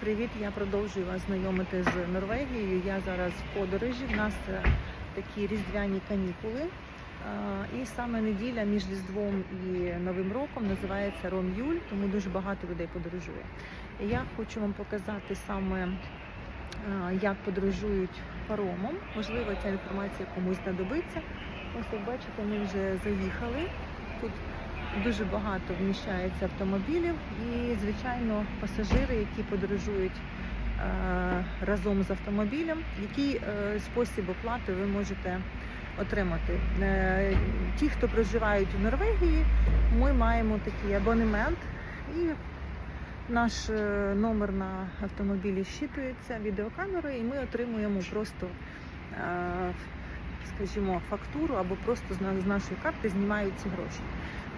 Привіт, я продовжую вас знайомити з Норвегією. Я зараз в подорожі. В нас е, такі різдвяні канікули. Е, І саме неділя між Різдвом і Новим роком називається Ром Юль, тому дуже багато людей подорожує. Я хочу вам показати саме, е, як подорожують паромом. Можливо, ця інформація комусь знадобиться. Ось як бачите, ми вже заїхали. Тут дуже багато вміщається автомобілів і, звичайно, пасажири, які подорожують е, разом з автомобілем, який е, спосіб оплати ви можете отримати. Е, ті, хто проживають в Норвегії, ми маємо такий абонемент і наш номер на автомобілі щитується відеокамерою, і ми отримуємо просто. Скажімо, фактуру або просто з нашої карти знімають ці гроші.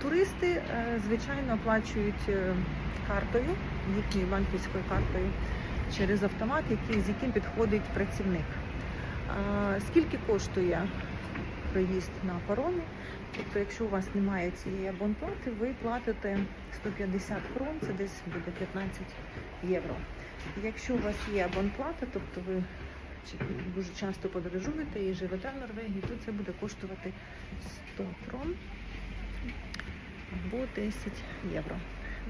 Туристи, е, звичайно, оплачують е, картою, їхньою банківською картою через автомат, з яким підходить працівник. Скільки коштує проїзд на паромі? Тобто, якщо у вас немає цієї абонплати, ви платите 150 крон, це десь буде 15 євро. Якщо у вас є абонплата, тобто ви дуже часто подорожуєте і живете в Норвегії, то це буде коштувати 100 крон або 10 євро.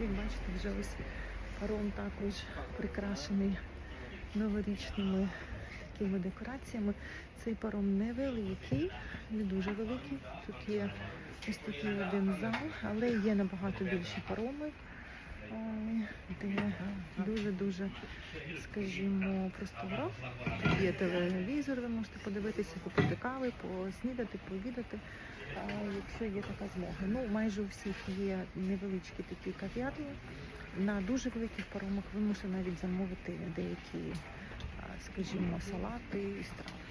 Як бачите, вже ось паром також прикрашений новорічними такими декораціями. Цей паром невеликий, не дуже великий. Тут є ось такий один зал, але є набагато більші пароми, де дуже-дуже, скажімо, просторо. Тут є телевізор, ви можете подивитися, попити кави, поснідати, пообідати. А якщо є така змога. Ну, майже у всіх є невеличкі такі кав'ярні. На дуже великих паромах ви можете навіть замовити деякі, скажімо, салати і страви.